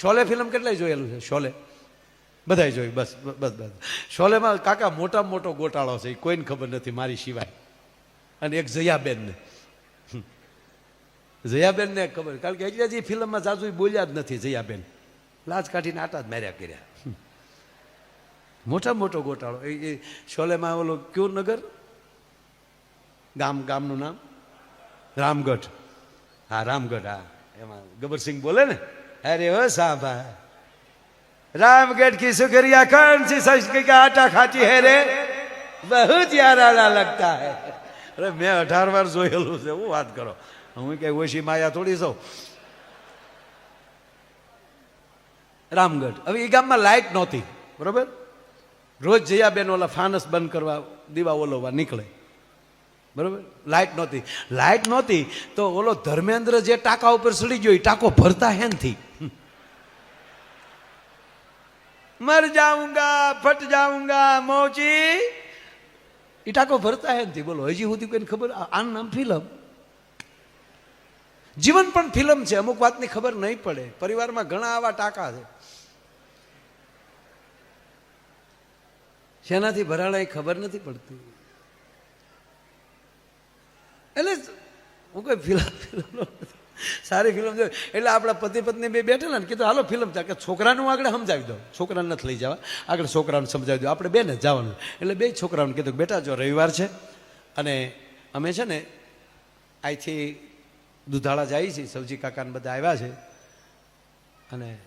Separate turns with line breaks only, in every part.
Sholay film કેટલાય જોયેલું છે? શોલે. બધાય જોયું બસ બસ બસ. શોલેમાં કાકા મોટામાં મોટો ગોટાળો છે એ કોઈને ખબર નથી મારી સિવાય. અને એક જયાબેનને. જયાબેનને ખબર કારણ કે એટલે જ એ ફિલ્મમાં જાજુ બોલ્યા જ નથી જયાબેન. લાજ કાઢીને આટા જ માર્યા કર્યા. મોટા મોટો ગોટાળો. એ એ શોલેમાં ઓલો કયું નગર? ગામ ગામનું નામ? રામગઢ. હા રામગઢ હા. એમાં ગબરસિંહ બોલે ને? અરે ઓ સાંભા रामगढ़ की सुखरिया कौन सी संस्कृति का आटा खाती है रे बहुत यारा लगता है અરે મેં અઢાર વાર જોયેલું છે હું વાત કરો હું કઈ ઓછી માયા થોડી સૌ રામગઢ હવે એ ગામમાં લાઇટ નહોતી બરોબર રોજ જયાબેન ઓલા ફાનસ બંધ કરવા દીવા ઓલોવા નીકળે બરોબર લાઇટ નહોતી લાઇટ નહોતી તો ઓલો ધર્મેન્દ્ર જે ટાંકા ઉપર સડી ગયો એ ટાંકો ભરતા હેનથી મર જાઉંગા, ફટ જાઉંગા, મોચી. એ ટાંકો ભરતા હેનથી બોલો, હજી સુધી કોઈને ખબર? આનું નામ ફિલ્મ. જીવન પણ ફિલ્મ છે, અમુક વાતની ખબર નહીં પડે. પરિવારમાં ઘણા આવા ટાંકા છે. શેનાથી ભરાણા એ ખબર નથી પડતી. એટલે હું કોઈ ફિલ્મ ફિલ્મ સારી ફિલ્મ જોઈ. એટલે આપણા પતિ પત્ની બે બેઠેલા ને કીધું, હાલો ફિલ્મ કે છોકરાનું આગળ સમજાવી દો. છોકરાને નથી લઈ જવા. આગળ છોકરાને સમજાવી દો. આપણે બેને જ જવાનું. એટલે બે છોકરાઓને કીધું, બેટા, જો રવિવાર છે અને અમે છે ને અહીંથી દુધાળા જાય છીએ. સૌજી કાકાને બધા આવ્યા છે. અને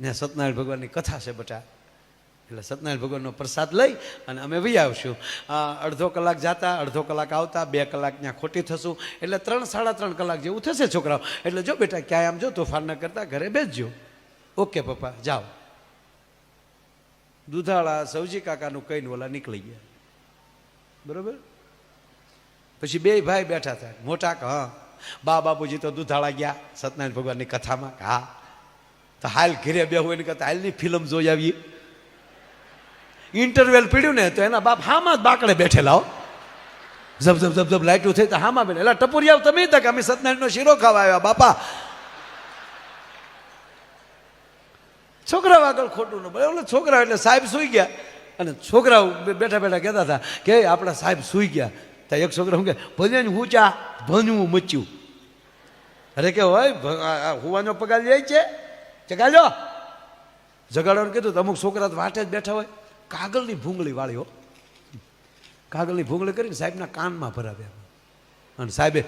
ને સત્યનારાયણ ભગવાનની કથા છે બટા. એટલે સત્યનારાયણ ભગવાનનો પ્રસાદ લઈ અને અમે વહી આવશું. અડધો કલાક જતા, અડધો કલાક આવતા, બે કલાક ત્યાં ખોટી થશું. એટલે ત્રણ, સાડા ત્રણ કલાક જેવું થશે છોકરાઓ. એટલે જો બેટા, ક્યાંય આમ જો તોફાન ન કરતા, ઘરે બેસજો. ઓકે પપ્પા, જાઓ. દુધાળા સૌજી કાકાનું કહીને ઓલા નીકળી ગયા. બરોબર? પછી બે ભાઈ બેઠા હતા. મોટા હા. બા બાપુજી તો દુધાળા ગયા સત્યનારાયણ ભગવાનની કથામાં. હા. તો હાલ ઘેરે બે હોય ને કહેતા હાલની ફિલ્મ જોઈ આવીએ. ઇન્ટરવેલ પીડ્યું ને તો એના બાપ હામાં જ બાકડે બેઠેલા હો. જબ જબ જબ જબ લાઈટું થઈ તો હામાં બેઠે એટલે ટપુરિયા તમે તક અમે સત્યનારાયણનો શીરો ખાવા આવ્યા, બાપા. છોકરાઓ આગળ ખોટું ન બોલે. છોકરા એટલે સાહેબ સૂઈ ગયા. અને છોકરાઓ બેઠા બેઠા કહેતા હતા કે આપણા સાહેબ સૂઈ ગયા. ત્યાં એક છોકરા શું કે ભજન ઊંચા, ભણવું મચ્યું. અરે કે હોય હુવાનો પગાર જાય છે? જગાડો. જગાડવાનું કીધું તો અમુક છોકરા તો વાટે જ બેઠા હોય. કાગળની ભૂંગળી વાળી હો કાગળની ભૂંગળી કરીને સાહેબના કાનમાં ભરાવ્યા. અને સાહેબે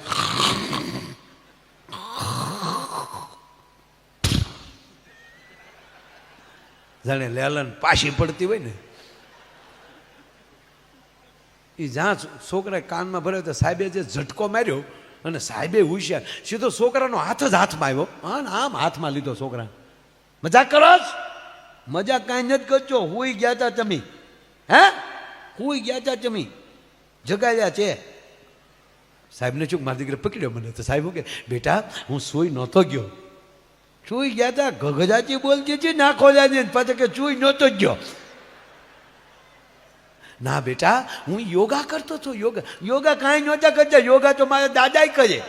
જાણે લેલન પાછી પડતી હોય ને. એ જ્યાં છોકરાએ કાનમાં ભર્યો તો સાહેબે જે ઝટકો માર્યો અને સાહેબે હોશિયાર. સીધો છોકરાનો હાથ જ હાથમાં આવ્યો. હા આમ હાથમાં લીધો છોકરા મજાક કરો છો? મજાક કાંઈ નથી કરજો હુઈ ગયા તા તમે. હે? હુઈ ગયા તા તમે. જગાડ્યા છે. સાહેબને ચૂક મારી દીકરે પકડ્યો મને. તો સાહેબ કે, બેટા, હું સૂઈ નહોતો ગયો. સુઈ ગયા તા? ગગજાચી બોલતી હતી ના ખોલ્યા પાછા કે સુઈ નહોતો ગયો. ના બેટા, હું યોગા કરતો હતો યોગા. યોગા કાંઈ નહોતા કરતા. યોગા તો મારા દાદાએ કરે.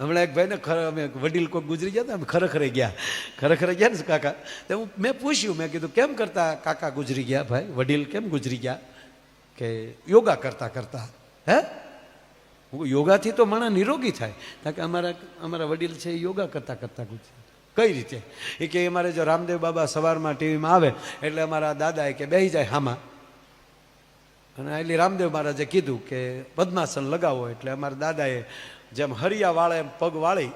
હમણાં એક ભાઈને ખર અમે વડીલ કોઈ ગુજરી ગયા હતા, અમે ખરેખરે ગયા. ખરેખરે ગયા ને કાકા. તો હું મેં પૂછ્યું, મેં કીધું, કેમ કરતા કાકા ગુજરી ગયા ભાઈ? વડીલ કેમ ગુજરી ગયા? કે, યોગા કરતા કરતા. હે? યોગાથી તો માણસ નિરોગી થાય. કારણ કે અમારા અમારા વડીલ છે યોગા કરતા કરતા ગુજરી. કઈ રીતે? એ કે, અમારે જો રામદેવ બાબા સવારમાં ટીવીમાં આવે, એટલે અમારા દાદાએ કે બેસી જાય હામાં. અને એટલે રામદેવ મહારાજે કીધું કે પદ્માસન લગાવો, એટલે અમારા દાદાએ જેમ હરિયા વાળે એમ પગ વાળી.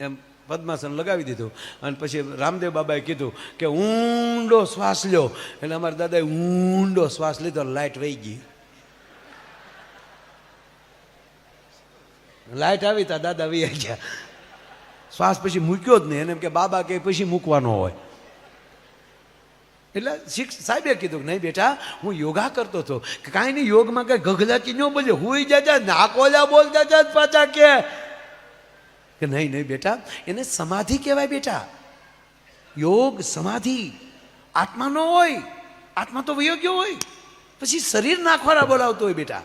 એમ પદ્માસન લગાવી દીધું. અને પછી રામદેવ બાબાએ કીધું કે ઊંડો શ્વાસ લ્યો. એટલે અમારા દાદાએ ઊંડો શ્વાસ લીધો લાઈટ વહી ગઈ. લાઈટ આવી તા દાદા વી ગયા. શ્વાસ પછી મૂક્યો જ નહીં. એને કે બાબા કે પછી મૂકવાનો હોય. એટલે શિક્ષ સાહેબે કીધું નહીં બેટા, હું યોગા કરતો હતો. કે કાંઈ નહીં, યોગમાં કઈ ગગલાચી ન બોલે. હુઈ જતા નાકોલા બોલતા હતા પાછા કે. કે નહીં નહીં બેટા, એને સમાધિ કહેવાય બેટા. યોગ, સમાધિ. આત્મા ન હોય, આત્મા તો વયોગ્ય હોય. પછી શરીર નાખવાના બોલાવતો હોય બેટા.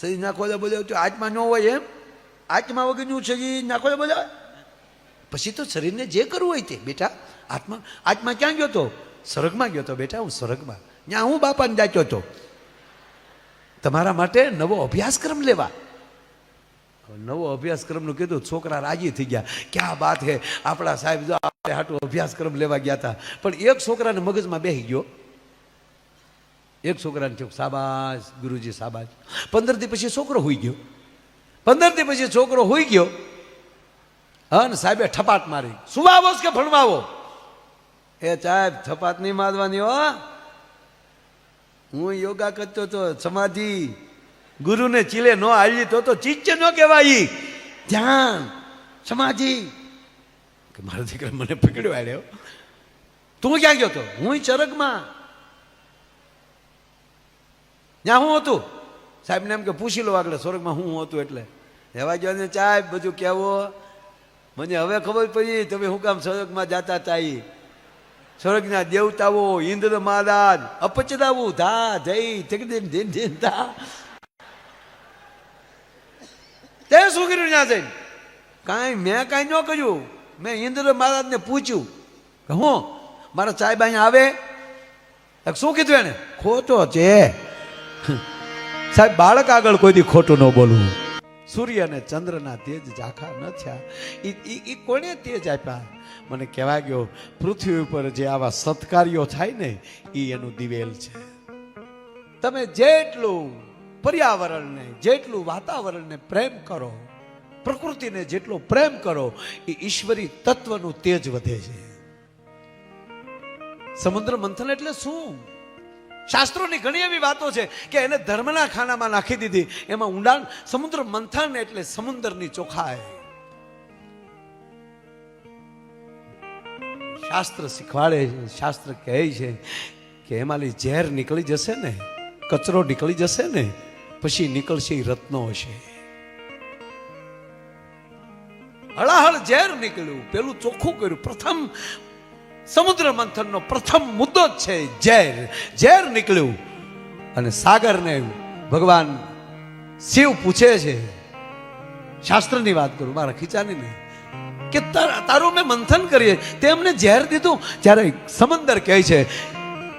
શરીર નાખવાના બોલાવતો આત્મા ન હોય એમ. આત્મા વગરનું શરીર નાખવાના બોલાવે. પછી તો શરીરને જે કરવું હોય તે, બેટા. આત્મા આત્મા ક્યાં ગયો તો? સ્વર્ગમાં ગયો તો બેટા, હું સ્વર્ગમાં. ત્યાં હું બાપાને જાચ્યો હતો તમારા માટે નવો અભ્યાસક્રમ લેવા. નવો અભ્યાસક્રમનું કીધું, છોકરા રાજી થઈ ગયા. ક્યાં વાત હે? આપણા સાહેબ જો આપણે હાટું અભ્યાસક્રમ લેવા ગયા હતા પણ એક છોકરાને મગજમાં બેસી ગયો. એક છોકરાને થયું સાબાશ ગુરુજી સાબાશ પંદર દી પછી છોકરો હોઈ ગયો. પંદર દી પછી છોકરો હોઈ ગયો. હા ને સાહેબે ઠપાટ મારી. સુવાવો કે ભણવાવો? એ સાહેબ થપાત નહીં મારવાની, હો. હું યોગા કરતો તો સમાધિ ગુરુને ચીલે ન આવી તો તો ચીચે ન કહેવાય. ધ્યાન, સમાધિ. કે મારો દીકરા મને પકડ્યો આવ્યો તું ક્યાં ગયો તો? હું ચરકમાં. ત્યાં હું હતું? સાહેબને એમ કે પૂછી લો આગળ, સ્વર્ગમાં હું હતું એટલે. રહેવા ગયો ને સાહેબ, બધું કહેવો. મને હવે ખબર પડી, તમે હું કામ સ્વર્ગમાં જાતા ચાઈ સ્વર્ગના દેવતાઓ, ઇન્દ્ર મહારાજ અપચરાવું ધા જય જગદીન ધીન ધીન ધા. તે શું કર્યું ત્યાં જઈને? કાંઈ મેં કાંઈ ન કર્યું. મેં ઇન્દ્ર મહારાજને પૂછ્યું કે હું, મારા સાહેબ અહીંયા આવે? શું કીધું એને? ખોટો છે. સાહેબ, બાળક આગળ કોઈ દી ખોટું ન બોલવું. સૂર્ય અને ચંદ્રના તેજ ઝાખા ન થયા. એ કોણે તેજ આપ્યા? મને કહેવા ગયો, પૃથ્વી ઉપર જે આવા સત્કાર્યો થાય ને એ એનું દિવેલ છે. તમે જેટલું પર્યાવરણને, જેટલું વાતાવરણને પ્રેમ કરો, પ્રકૃતિને જેટલો પ્રેમ કરો એ ઈશ્વરી તત્વનું તેજ વધે છે. સમુદ્ર મંથન એટલે શું? શાસ્ત્રોની ઘણી એવી વાતો છે કે એને ધર્મના ખાનામાં નાખી દીધી. એમાં ઊંડાણ સમુદ્ર મંથન એટલે સમુદ્રની ચોખાઈ શાસ્ત્ર શીખવાડે શાસ્ત્ર કહે છે કે એમાંથી ઝેર નીકળી જશે ને, કચરો નીકળી જશે ને, પછી નીકળશે રત્નો હશે. હળાહળ ઝેર નીકળ્યું, પેલું ચોખ્ખું કર્યું. પ્રથમ સમુદ્ર મંથનનો પ્રથમ મુદ્દો જ છે ઝેર. ઝેર નીકળ્યું અને સાગરને ભગવાન શિવ પૂછે છે, શાસ્ત્રની વાત કરું, મારા ખીચાની નહીં. કે તારું મેં મંથન કરીએ. તેમને ઝેર દીધું. જ્યારે સમંદર કહે છે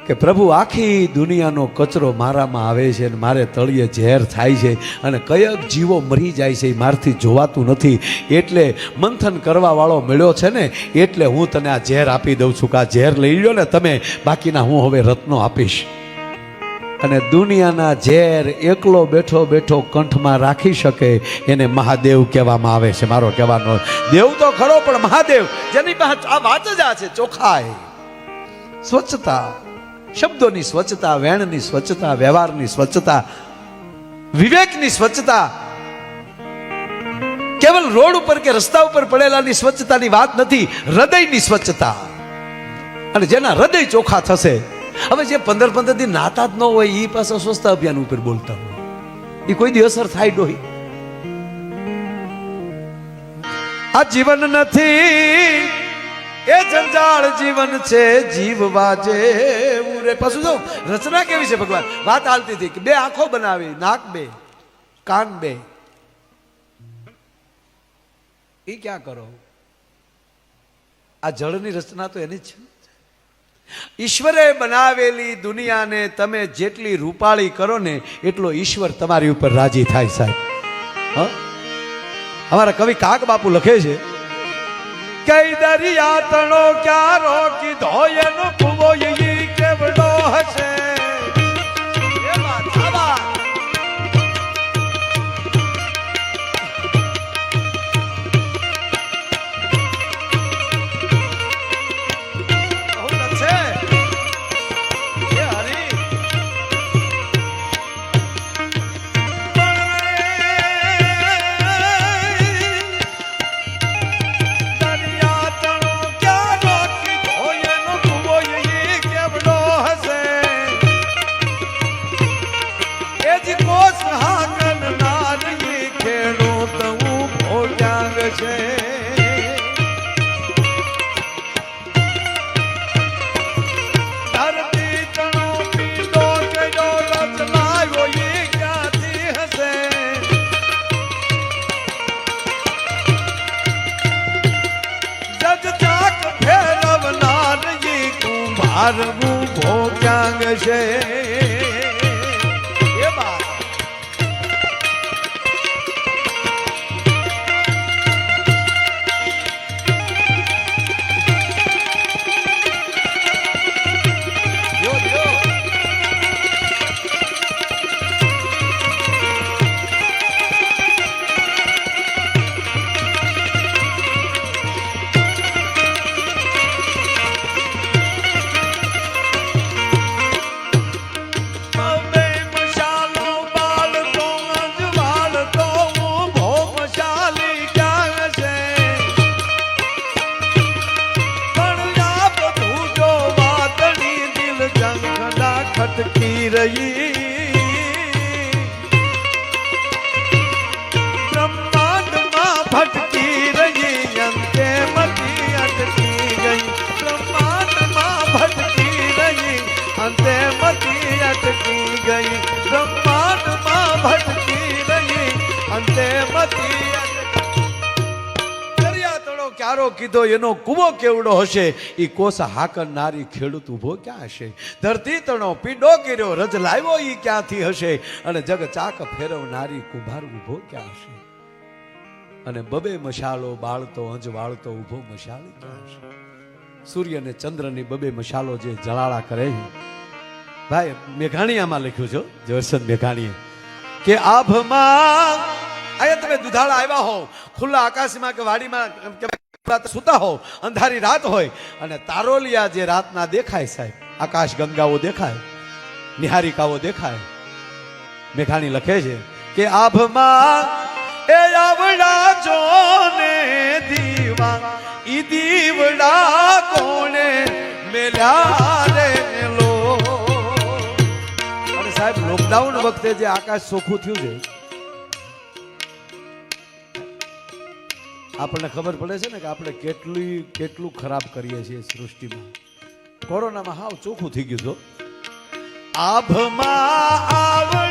કે પ્રભુ, આખી દુનિયાનો કચરો મારામાં આવે છે અને મારે તળિયે ઝેર થાય છે અને કયક જીવો મરી જાય છે એ મારથી જોવાતું નથી. એટલે મંથન કરવાવાળો મળ્યો છે ને, એટલે હું તને આ ઝેર આપી દઉં છું કે આ ઝેર લઈ લો ને તમે, બાકીના હું હવે રત્નો આપીશ. અને દુનિયાના ઝેર એકલો બેઠો બેઠો કંઠમાં રાખી શકે એને મહાદેવ કહેવામાં આવે છે. મારો કહેવાનો દેવ તો ખરો, પણ મહાદેવ, જેની પાસે આ વાત જ આ છે ચોખાઈ સ્વચ્છતા. શબ્દોની સ્વચ્છતા, વેણની સ્વચ્છતા, વ્યવહારની સ્વચ્છતા, વિવેકની સ્વચ્છતા. કેવલ રોડ ઉપર કે રસ્તા ઉપર પડેલાની સ્વચ્છતાની વાત નથી, હૃદયની સ્વચ્છતા. અને જેના હૃદય ચોખ્ખા થશે, હવે જે પંદર પંદર દિન નાતા જ ન હોય એ પાછા સ્વચ્છતા અભિયાન ઉપર બોલતા હોય. એ કોઈ દી અસર થાય ડોહી આ જીવન નથી એ જંજાળ જીવન છે જીવવા જેવું રે, પાછું જો, રચના કેવી છે ભગવાન? વાત હાલતી હતી કે બે આંખો બનાવી, નાક બે, કાન બે. એ ક્યાં કરો? આ જળની રચના તો એની જ છે. ઈશ્વરે બનાવેલી દુનિયાને તમે જેટલી રૂપાળી કરો ને, એટલો ઈશ્વર તમારી ઉપર રાજી થાય સાહેબ. હ? અમારા કવિ કાક બાપુ લખે છે કઈ દરિયા તણો ક્યારો કીધો એનો કુવો? ઈ કેવડો હશે? છે the key to તળો કીધો, એનો કૂવો કેવડો હશે? એ કોસ હાકર નારી ખેડૂત ઊભો ક્યાં હશે? ધરતી તણો પીડો કર્યો રજ લાવ્યો એ ક્યાંથી હશે? અને જગ ચાક ફેરવનારી કુભાર ઊભો ક્યાં હશે? અને બબે મશાલો બાળતો, અંજ વાળતો ઊભો મશાલ ક્યાં હશે? સૂર્ય અને ચંદ્રની બબે મશાલો જે જળાળા કરે ભાઈ, મેઘાણીયામાં લખ્યું છે જવસન મેઘાણીએ. કે આભમાં અહીંયા તમે દુધાળા આવ્યા હો. ખુલ્લા આકાશમાં કે વાડીમાં સૂતા હો અંધારી રાત હોય અને તારોલિયા જે રાતના દેખાય સાહેબ, આકાશ ગંગાઓ દેખાય, નિહારિકાઓ દેખાય, મેઘાણી લખે છે કે આભમાં એ આવડા જોને દીવા, ઈ દીવડા કોણે મેલ્યા રે લો. અને સાહેબ લોકડાઉન વખતે જે આકાશ ચોખ્ખું થયું છે આપણને ખબર પડે છે ને કે આપણે કેટલી, કેટલું ખરાબ કરીએ છીએ સૃષ્ટિમાં. કોરોનામાં હાવ ચોખ્ખું થઈ ગયું હતું. આભમાં આવડા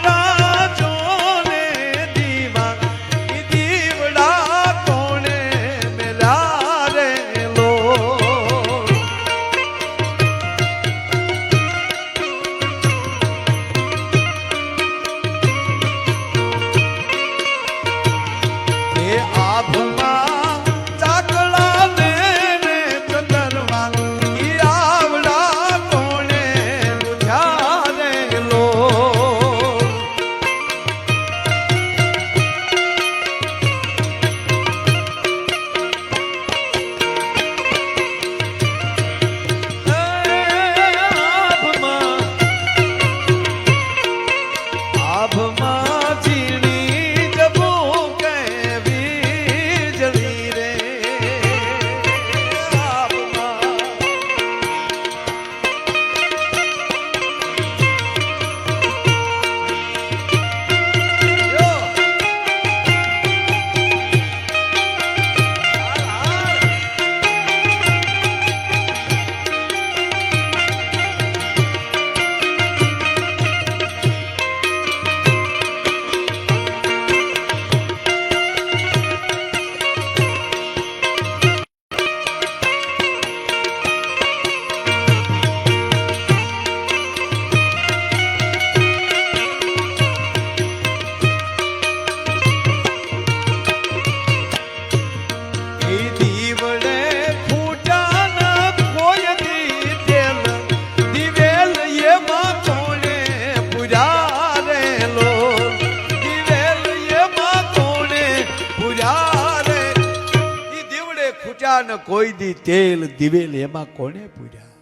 તેલ દિવેલ એમાં કોને પૂર્યા?